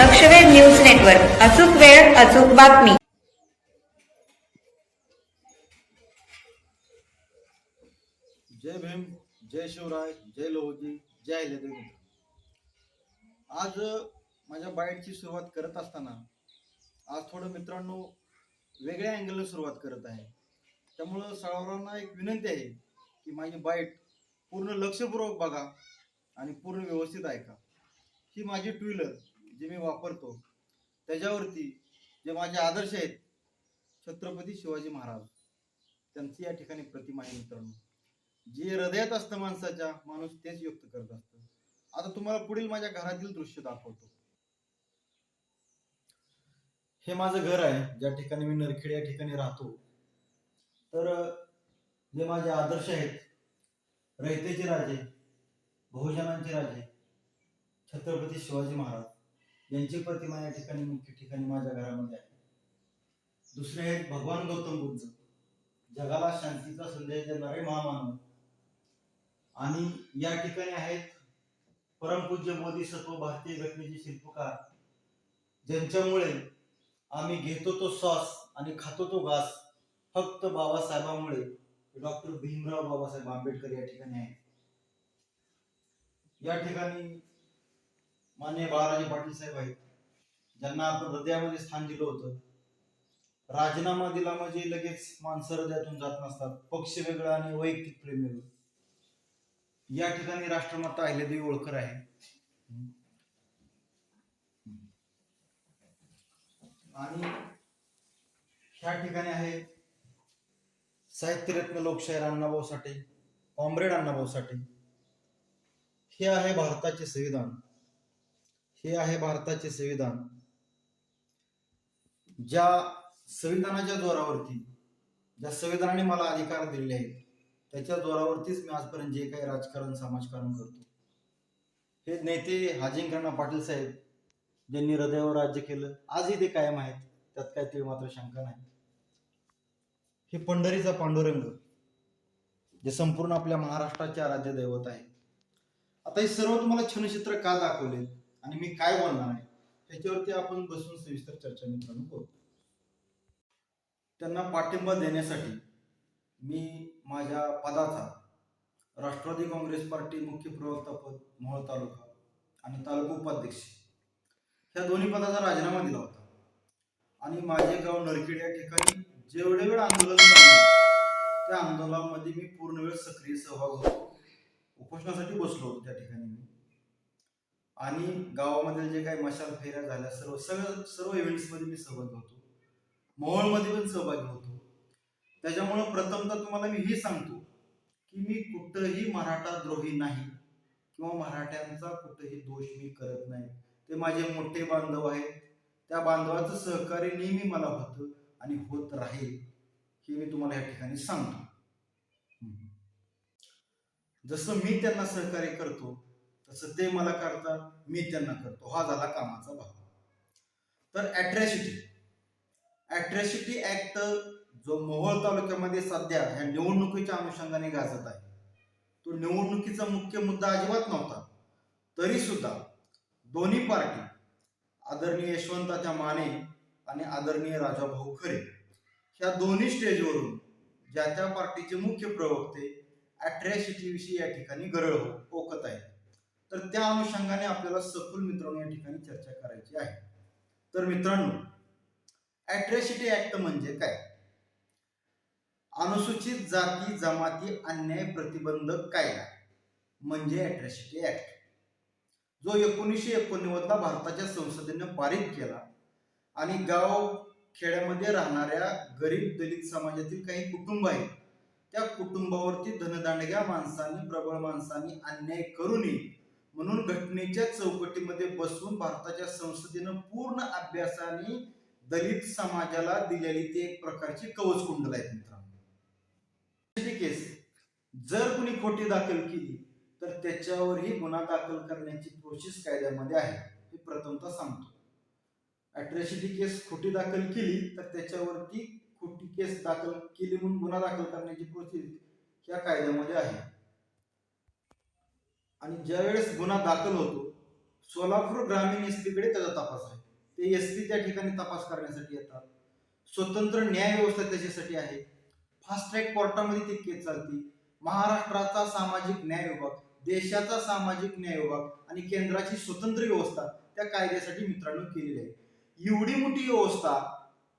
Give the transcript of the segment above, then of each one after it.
लक्षवेध news network. अचूक वेळ अचूक बातमी. जय भीम जय शिवराय जय लोहजी जय अहिल्यादेवी आज माझ्या बाईटची सुरुवात करत असताना आज थोडं मित्रांनो वेगळ्या अँगलने सुरुवात करत आहे. त्यामुळं सर्वांना एक विनंती आहे की माझी बाईट पूर्ण लक्षपूर्वक बघा आणि पूर्ण व्यवस्थित ऐका. ही माझी टू व्हीलर जे मी वापरतो त्याच्यावरती जे माझे आदर्श आहेत छत्रपती शिवाजी महाराज त्यांची या ठिकाणी प्रतिमा आहे मित्रांनो. जे हृदयात असतं माणसाच्या माणूस तेच व्यक्त करत असतं. आता तुम्हाला पुढील माझ्या घरातील दृश्य दाखवतो. हे माझं घर आहे ज्या ठिकाणी मी नरखेड या ठिकाणी राहतो. तर जे माझे आदर्श आहेत रयतेचे राजे बहुजनांचे राजे छत्रपती शिवाजी महाराज. यांची प्रतिमा या ठिकाणी मुख्य ठिकाणी माझ्या घरामध्ये आहे. दुसरे आहेत भगवान गौतम बुद्ध. जगाला शांतीचा संदेश देणारे महामानव. आणि या ठिकाणी आहेत परमपूज्य बोधिसत्व भारतीय घटनेचे शिल्पकार. ज्यांच्यामुळे आम्ही घेतो तो श्वास आणि खातो तो घास फक्त बाबासाहेबांमुळे. डॉक्टर भीमराव बाबासाहेब आंबेडकर या ठिकाणी आहेत. या ठिकाणी मान्य बाळाजी पाटील साहेब आहेत. ज्यांना आपण हृदयामध्ये स्थान दिलं होतं. राजीनामा दिला म्हणजे लगेच माणसं हृदयातून जात नसतात. पक्ष वेगळा आणि वैयक्तिक प्रेम वेगळं. या ठिकाणी राष्ट्रमाता अहिल्यादेवी ओळखर आहे. आणि ह्या ठिकाणी आहे साहित्यरत्न लोकशाहीर अण्णाभाऊ साठे कॉम्रेड अण्णाभाऊ साठे. हे आहे भारताचे संविधान. हे आहे भारताचे संविधान. ज्या संविधानाच्या जोरावरती ज्या संविधानाने मला अधिकार दिलेले आहेत त्याच्या जोरावरतीच मी आजपर्यंत जे काही राजकारण समाजकारण करतो. हे नेते हाजिंकरांना पाटील साहेब ज्यांनी हृदयावर राज्य केलं आजही ते कायम आहेत त्यात काय ते मात्र शंका नाही. हे पंढरीचा पांडुरंग जे संपूर्ण आपल्या महाराष्ट्राचे आराध्य दैवत आहे आता हे सर्व तुम्हाला छनचित्र का दाखवले आणि मी काय बोलणार आहे? त्याच्यावरती आपण बसून सविस्तर चर्चा मित्रांनो करू. त्यांना पाठिंबा देण्यासाठी मी माझ्या पदाचा राष्ट्रवादी काँग्रेस पार्टी मुख्य प्रवक्ता पद मोहोळ तालुका आणि तालुका उपाध्यक्ष ह्या दोन्ही पदाचा राजीनामा दिला होता. आणि माझे गाव नरखेड या ठिकाणी जेवढे वेळ आंदोलन झालं त्या आंदोलनामध्ये मी पूर्ण वेळ सक्रिय सहभाग होतो. उपोषणासाठी बसलो होतो त्या ठिकाणी मी. आणि गावामधील जे काही मशाल फेऱ्या झाल्या सर्व सगळं सर्व इव्हेंट्समध्ये मी सहभागी होतो. मोहोळमध्ये पण सहभागी होतो. त्याच्यामुळं प्रथमतः तुम्हाला मी हे सांगतो की मी कुठंही मराठा द्रोही नाही किंवा मराठ्यांचा कुठंही दोष मी करत नाही. ते माझे मोठे बांधव आहेत. त्या बांधवाचं सहकार्य नेहमी मला होतं आणि होत राहील हे मी तुम्हाला या ठिकाणी सांगतो. जसं मी त्यांना सहकार्य करतो तसं ते मला करतात मी त्यांना करतो. हा झाला कामाचा भाग. तर ॲट्रॅसिटी ॲट्रॅसिटी ऍक्ट जो मोहोळ तालुक्यामध्ये सध्या ह्या निवडणुकीच्या अनुषंगाने गाजत आहे तो निवडणुकीचा मुख्य मुद्दा अजिबात नव्हता. तरी सुद्धा दोन्ही पार्टी आदरणीय यशवंताच्या माने आणि आदरणीय राजाभाऊ खरे ह्या दोन्ही स्टेजवरून ज्या त्या पार्टीचे मुख्य प्रवक्ते ॲट्रॅसिटीविषयी या ठिकाणी गरळ हो-, ओकत आहेत. तर त्या अनुषंगाने आपल्याला सखोल मित्रांनो या ठिकाणी चर्चा करायची आहे. तर मित्रांनो अट्रॅसिटी ऍक्ट म्हणजे काय? अनुसूचित जाती जमाती अन्याय प्रतिबंधक कायदा म्हणजे अट्रॅसिटी ऍक्ट जो एकोणीसशे एकोणनव्वदला भारताच्या संसदेने पारित केला आणि गाव खेड्यामध्ये राहणाऱ्या गरीब दलित समाजातील काही कुटुंब आहेत त्या कुटुंबावरती धनदांडग्या माणसांनी प्रबळ माणसांनी अन्याय करू नये म्हणून घटनेच्या चौकटीमध्ये बसून भारताच्या संसदेनं पूर्ण अभ्यासाने दलित समाजाला दिलेली ती एक प्रकारची कवच कुंडल आहेत मित्रांनो. केस जर कुणी खोटी दाखल केली तर त्याच्यावरही गुन्हा दाखल करण्याची प्रोसेस कायद्यामध्ये आहे. हे प्रथमतः सांगतो. अट्रॅसिटी केस खोटी दाखल केली तर त्याच्यावरती खोटी केस दाखल केली म्हणून गुन्हा दाखल करण्याची प्रोसेस या कायद्यामध्ये आहे. आणि ज्यावेळेस गुन्हा दाखल होतो सोलापूर ग्रामीण एस पीकडे त्याचा तपास आहे. ते एस पी त्या ठिकाणी तपास करण्यासाठी येतात. स्वतंत्र न्याय व्यवस्था त्याच्यासाठी आहे. फास्ट ट्रॅक कोर्टामध्ये ती केस चालती. महाराष्ट्राचा सामाजिक न्याय विभाग देशाचा सामाजिक न्याय विभाग आणि केंद्राची स्वतंत्र व्यवस्था त्या कायद्यासाठी मित्रांनो केलेली आहे. एवढी मोठी व्यवस्था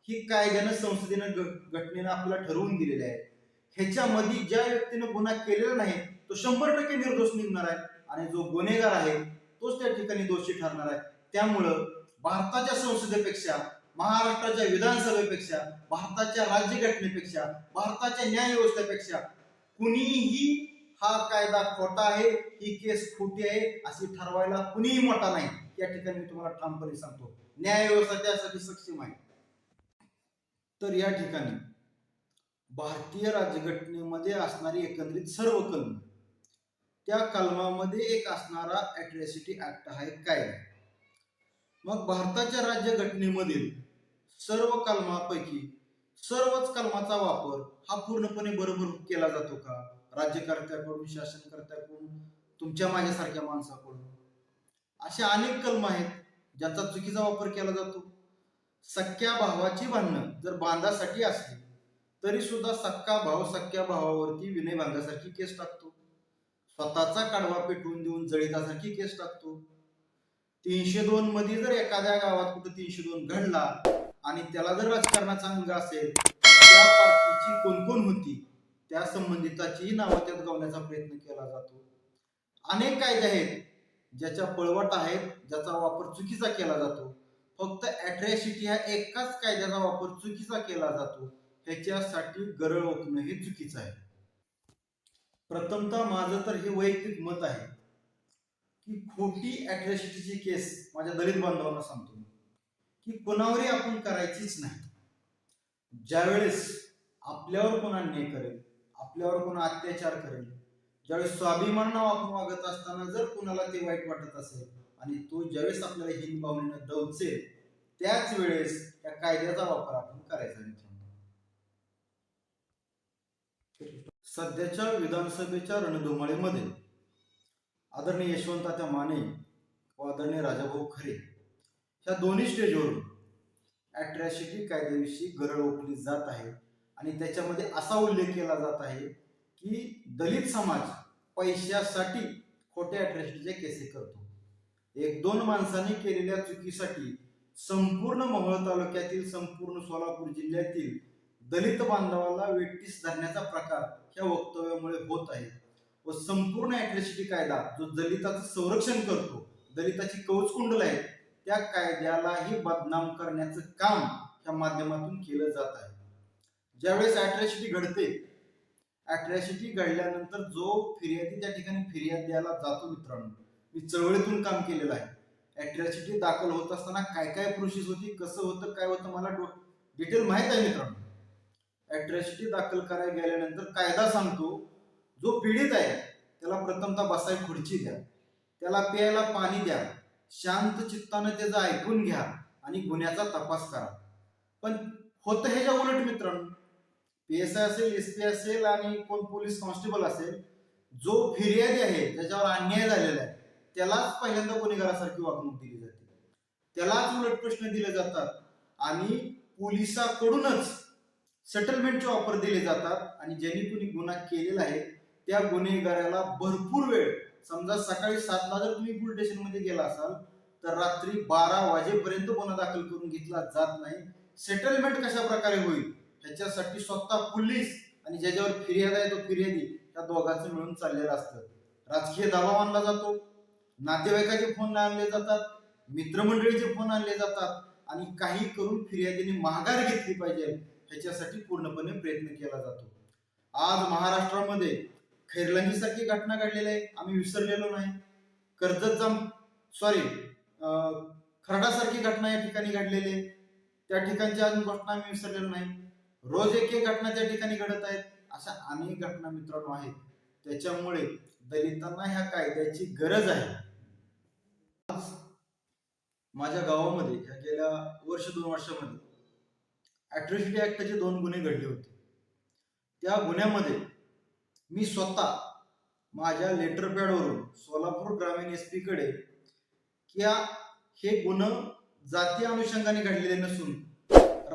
ही कायद्यानं संसदेनं घटनेनं आपल्याला ठरवून दिलेली आहे. ह्याच्यामध्ये ज्या व्यक्तीनं गुन्हा केलेला नाही तो शंभर टक्के निर्दोष निघणार आहे. आणि जो गुन्हेगार आहे तोच त्या ठिकाणी दोषी ठरणार आहे. त्यामुळं भारताच्या संसदेपेक्षा महाराष्ट्राच्या विधानसभेपेक्षा भारताच्या राज्यघटनेपेक्षा भारताच्या न्याय व्यवस्थेपेक्षा कुणीही हा कायदा खोटा आहे ही केस खोटी आहे अशी ठरवायला कुणीही मोठा नाही. या ठिकाणी मी तुम्हाला ठामपणे सांगतो. न्याय व्यवस्था त्यासाठी सक्षम आहे. तर या ठिकाणी भारतीय राज्यघटनेमध्ये असणारी एकंदरीत सर्व कलम त्या कलमामध्ये एक असणारा ॲट्रॅसिटी ऍक्ट हा एक कायदा मग भारताच्या राज्यघटनेमधील सर्व कलमापैकी सर्वच कलमाचा वापर हा पूर्णपणे बरोबर केला जातो का? राज्यकर्त्याकडून शासनकर्त्याकडून तुमच्या माझ्यासारख्या माणसाकडून? अशा अनेक कलम आहेत ज्याचा चुकीचा वापर केला जातो. सख्या भावाची भांडणं जर बांधासाठी असली तरी सुद्धा सक्का भाव सख्या भावावरती विनय बांधासारखी केस टाकतो. स्वतःचा काढवा पेटवून देऊन जळितासारखी केस टाकतो. तीनशे दोन मध्ये जर एखाद्या गावात कुठं तीनशे दोन घडला आणि त्याला जर राजकारणाचा अंग असेल त्या पार्टीची कोण कोण होती त्या संबंधिताचीही नावं त्यात गावण्याचा प्रयत्न केला जातो. अनेक कायदे आहेत ज्याच्या पळवट आहेत ज्याचा वापर चुकीचा केला जातो. फक्त अॅट्रॅसिटी ह्या एकाच कायद्याचा वापर चुकीचा केला जातो. ह्याच्यासाठी गरळ ओकणं हे चुकीचं आहे. प्रथमतः माझं तर हे वैयक्तिक मत आहे की खोटी अॅट्रॅसिटीची केस माझ्या दलित बांधवांना सांगतो की कोणावरही आपण करायचीच नाही. ज्यावेळेस आपल्यावर कोण अन्याय करेल आपल्यावर कोण अत्याचार करेल ज्यावेळेस स्वाभिमानानं आपण वागत असताना जर कुणाला ते वाईट वाटत असेल आणि तो ज्यावेळेस आपल्याला हिंद भावनेनं डवचेल त्याच वेळेस या कायद्याचा वापर आपण करायचा मित्रांनो सध्याच्या विधानसभेच्या रणधुमाळीमध्ये आदरणीय यशवंतात्या माने व आदरणीय राजाभाऊ खरे ह्या दोन्ही स्टेजवरून ॲट्रॅसिटी कायद्याविषयी गरळ ओकली जात आहे. आणि त्याच्यामध्ये असा उल्लेख केला जात आहे की दलित समाज पैशासाठी खोट्या ॲट्रॅसिटीचे केसे करतो. एक दोन माणसांनी केलेल्या चुकीसाठी संपूर्ण मोहोळ तालुक्यातील संपूर्ण सोलापूर जिल्ह्यातील दलित बांधवाला वेटीस धरण्याचा प्रकार ह्या वक्तव्यामुळे होत आहे. व संपूर्ण अॅट्रॅसिटी कायदा जो दलिताचं संरक्षण करतो दलिताची कवच कुंडल आहे त्या कायद्यालाही बदनाम करण्याचं काम ह्या माध्यमातून केलं जात आहे. ज्यावेळेस अॅट्रॅसिटी घडते अॅट्रॅसिटी घडल्यानंतर जो फिर्यादी त्या ठिकाणी फिर्याद द्यायला जातो मित्रांनो. मी चळवळीतून काम केलेलं आहे. अॅट्रॅसिटी दाखल होत असताना काय काय प्रोसेस होती कसं होतं काय होतं मला डिटेल माहीत आहे मित्रांनो. अॅट्रॅसिटी दाखल करायला गेल्यानंतर कायदा सांगतो जो पीडित आहे त्याला प्रथमतः बसाय खुर्ची द्या. त्याला प्यायला पाणी द्या. शांत चित्तानं त्याचं ऐकून घ्या आणि गुन्ह्याचा तपास करा. पण होतं ह्याच्या उलट मित्रांनो पी एस आय असेल एस पी असेल आणि कोण पोलीस कॉन्स्टेबल असेल जो फिर्यादी आहे ज्याच्यावर अन्याय झालेला आहे त्यालाच पहिल्यांदा गुन्हेगारासारखी वागणूक दिली जाते. त्यालाच उलट प्रश्न दिले जातात आणि पोलिसाकडूनच सेटलमेंटचे ऑफर दिले जातात आणि ज्यांनी कुणी गुन्हा केलेला आहे त्या गुन्हेगाराला भरपूर वेळ. समजा सकाळी सातला जर तुम्ही पोलीस स्टेशनमध्ये गेला असाल तर रात्री बारा वाजेपर्यंत गुन्हा दाखल करून घेतला जात नाही. सेटलमेंट कशा प्रकारे होईल? ह्याच्यासाठी स्वतः पोलीस आणि ज्याच्यावर फिर्याद आहे तो फिर्यादी त्या दोघांचं मिळून चाललेलं असतं. राजकीय दावा मानला जातो. नातेवाईकाचे फोन आणले जातात. मित्रमंडळीचे फोन आणले जातात. आणि काही करून फिर्यादीने माघार घेतली पाहिजे. ह्याच्यासाठी पूर्णपणे प्रयत्न केला जातो. आज महाराष्ट्रामध्ये खैरलंगीसारखी घटना घडलेली आहे. आम्ही विसरलेलो नाही. कर्जत जाम सॉरी खरडासारखी घटना या ठिकाणी घडलेली आहे. त्या ठिकाणच्या अजून घटना आम्ही विसरलेलो नाही. रोज एक एक घटना त्या ठिकाणी घडत आहेत. अशा अनेक घटना मित्रांनो आहेत. त्याच्यामुळे दलितांना ह्या कायद्याची गरज आहे. माझ्या गावामध्ये ह्या गेल्या वर्ष दोन वर्षामध्ये ॲट्रॉसिटी ॲक्टचे दोन गुन्हे घडले होते. त्या गुन्ह्यामध्ये मी स्वतः माझ्या लेटर पॅडवरून सोलापूर ग्रामीण एस पीकडे की हे गुन्हे जातीय अनुषंगाने घडलेले नसून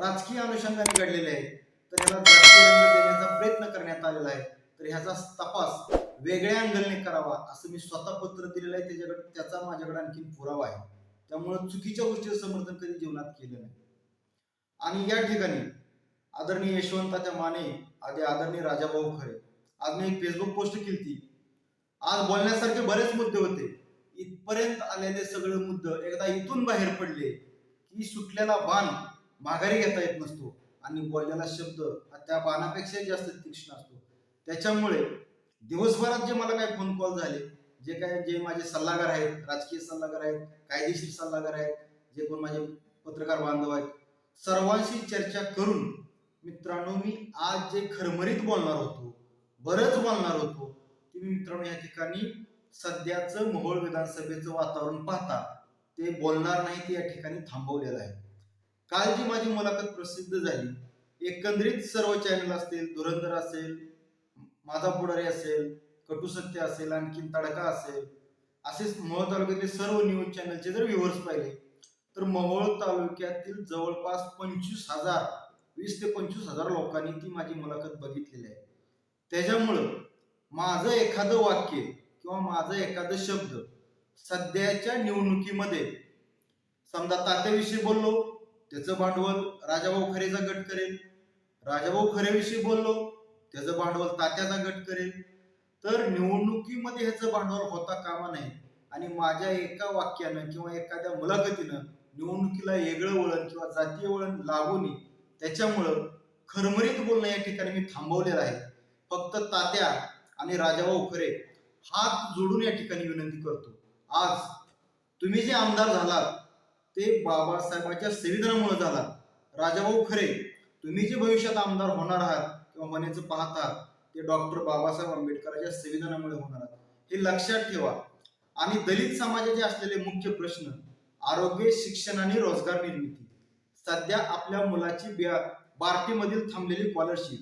राजकीय अनुषंगाने घडलेले आहे तर याला जातीय रंग देण्याचा प्रयत्न करण्यात आलेला आहे. तर ह्याचा तपास वेगळ्या अँगलने करावा असं मी स्वतः पत्र दिलेलं आहे. त्याच्याकडे त्याचा माझ्याकडे आणखी पुरावा आहे. त्यामुळे चुकीच्या गोष्टीचं समर्थन कधी जीवनात केलं नाही. आणि या ठिकाणी आदरणीय यशवंताच्या माने आधी आदरणीय राजाभाऊ खरे आज मी एक फेसबुक पोस्ट केली ती. आज बोलण्यासारखे बरेच मुद्दे होते. इथपर्यंत आलेले सगळे मुद्दे एकदा इथून बाहेर पडले की सुटलेला बाण माघारी घेता येत नसतो आणि बोललेला शब्द हा त्या बाणापेक्षा जास्त तीक्ष्ण असतो. त्याच्यामुळे दिवसभरात जे मला काही फोन कॉल झाले जे काय जे माझे सल्लागार आहेत राजकीय सल्लागार आहेत कायदेशीर सल्लागार आहेत जे कोण माझे पत्रकार बांधव आहेत सर्वांशी चर्चा करून मित्रांनो मी आज जे खरमरीत बोलणार होतो बरंच बोलणार होतो ते मी मित्रांनो या ठिकाणी सध्याचं मोहोळ विधानसभेचं वातावरण पाहता ते बोलणार नाही ते या ठिकाणी थांबवलेलं आहे. काल जी माझी मुलाखत प्रसिद्ध झाली एकंदरीत सर्व चॅनल असतील धुरंधर असेल माझा पुढारी असेल कटुसत्य असेल आणखीन तडका असेल असेच मोहोळ तालुक्यातले सर्व न्यूज चॅनलचे जर व्ह्युअर्स पाहिले तर मोहोळ तालुक्यातील जवळपास पंचवीस हजार वीस ते पंचवीस हजार लोकांनी ती माझी मुलाखत बघितलेली आहे. त्याच्यामुळं माझं एखादं वाक्य किंवा माझं एखादं शब्द सध्याच्या निवडणुकीमध्ये समजा तात्याविषयी बोललो त्याचं भांडवल राजाभाऊ खरेचा गट करेल. राजाभाऊ खरेविषयी बोललो त्याचं भांडवल तात्याचा गट करेल. तर निवडणुकीमध्ये ह्याचं भांडवल होता कामा नये. आणि माझ्या एका वाक्यानं किंवा एखाद्या मुलाखतीनं निवडणुकीला वेगळं वळण किंवा जातीय वळण लागू नये. त्याच्यामुळं खरमरीत बोलणं या ठिकाणी मी थांबवलेलं आहे. फक्त तात्या आणि राजाभाऊ खरे हात जोडून या ठिकाणी विनंती करतो. आज तुम्ही जे आमदार झालात ते बाबासाहेबांच्या संविधानामुळे झालात. राजाभाऊ खरे तुम्ही जे भविष्यात आमदार होणार आहात किंवा होण्याचं पाहत आहात ते डॉक्टर बाबासाहेब आंबेडकरांच्या संविधानामुळे होणार आहात. हे लक्षात ठेवा. आणि दलित समाजाचे असलेले मुख्य प्रश्न आरोग्य शिक्षण आणि रोजगार निर्मिती. सध्या आपल्या मुलाची ब्या- बार्टीमधील थांबलेली स्कॉलरशिप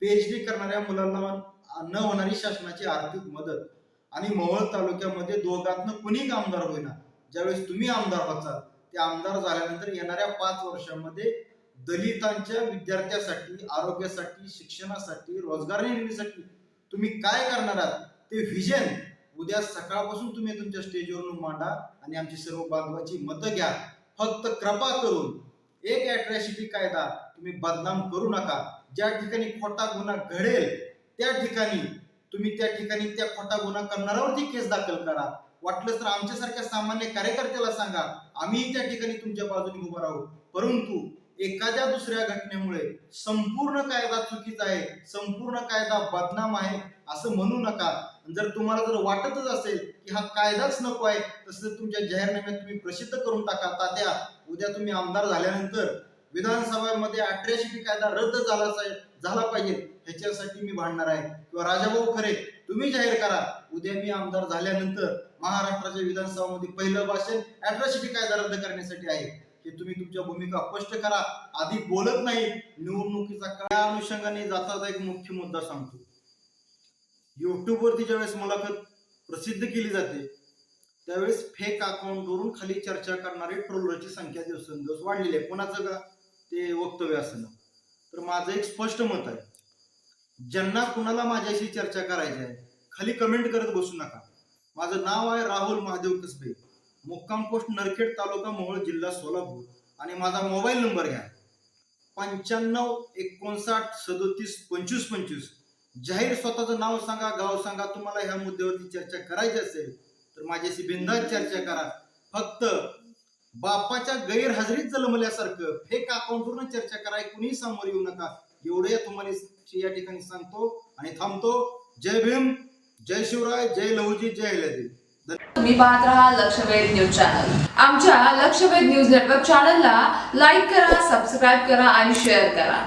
पीएचडी करणाऱ्या मुलांना न होणारी शासनाची आर्थिक मदत आणि मोहोळ तालुक्यामध्ये दोघातनं कुणी आमदार होईना ज्यावेळेस तुम्ही आमदार व्हाल ते आमदार झाल्यानंतर येणाऱ्या पाच वर्षांमध्ये दलितांच्या विद्यार्थ्यासाठी आरोग्यासाठी शिक्षणासाठी रोजगार निर्मितीसाठी तुम्ही काय करणार आहात? ते व्हिजन उद्या सकाळपासून तुम्ही तुमच्या स्टेजवरून मांडा. आणि आमची सर्व बांधवाची मतं घ्या. फक्त कृपा करून एक अॅट्रॅसिटी कायदा तुम्ही बदनाम करू नका. ज्या ठिकाणी खोटा गुन्हा घडेल त्या ठिकाणी तुम्ही त्या ठिकाणी त्या खोटा गुन्हा करणाऱ्यावरती केस दाखल करा. वाटलं तर आमच्यासारख्या सामान्य कार्यकर्त्याला सांगा आम्ही त्या ठिकाणी तुमच्या बाजूने उभं राहू. परंतु एखाद्या दुसऱ्या घटनेमुळे संपूर्ण कायदा चुकीचा आहे संपूर्ण कायदा बदनाम आहे असं म्हणू नका. जर तुम्हाला जर वाटतच असेल की हा कायदाच नको आहे तसं तुमच्या जाहीरनाम्यात तुम्ही प्रसिद्ध करून टाका तात्या उद्या तुम्ही आमदार झाल्यानंतर विधानसभेमध्ये अठराशे कायदा रद्द झाला झाला पाहिजे ह्याच्यासाठी मी भांडणार आहे. किंवा राजाभाऊ खरे तुम्ही जाहीर करा उद्या मी आमदार झाल्यानंतर महाराष्ट्राच्या विधानसभामध्ये पहिलं भाषण अठराशे कायदा रद्द करण्यासाठी आहे. हे तुम्ही तुमच्या भूमिका स्पष्ट करा. आधी बोलत नाही. निवडणुकीचा काय अनुषंगाने जाताचा एक मुख्य मुद्दा सांगतो. यूट्यूबवरती ज्यावेळेस मुलाखत प्रसिद्ध केली जाते त्यावेळेस फेक अकाउंटवरून खाली चर्चा करणारे ट्रोलरची संख्या दिवसेंदिवस वाढलेली आहे. कोणाचं का? ते वक्तव्य असणं. तर माझं एक स्पष्ट मत आहे. ज्यांना कुणाला माझ्याशी चर्चा करायची आहे खाली कमेंट करत बसू नका. माझं नाव आहे राहुल महादेव कसबे. मुक्काम पोस्ट नरखेड तालुका मोहोळ जिल्हा सोलापूर. आणि माझा मोबाईल नंबर घ्या. पंच्याण्णव एकोणसाठ सदोतीस पंचवीस पंचवीस. जाहीर स्वतःचं नाव सांगा गाव सांगा तुम्हाला ह्या मुद्द्यावरती चर्चा करायची असेल तर माझ्याशी बिंदास चर्चा करा. फक्त बापाच्या गैरहजेरीत जलमल्यासारखं फेक अकाउंटवरून चर्चा करा कुणी समोर येऊ नका. एवढे तुम्हाला या ठिकाणी सांगतो आणि थांबतो. जय भीम जय शिवराय जय लहुजी जय अहिल्यादेवी तुम्ही पाहत राहा लक्षवेध न्यूज चॅनल. आमच्या लक्षवेध न्यूज नेटवर्क चॅनलला लाईक करा सबस्क्राईब करा आणि शेअर करा.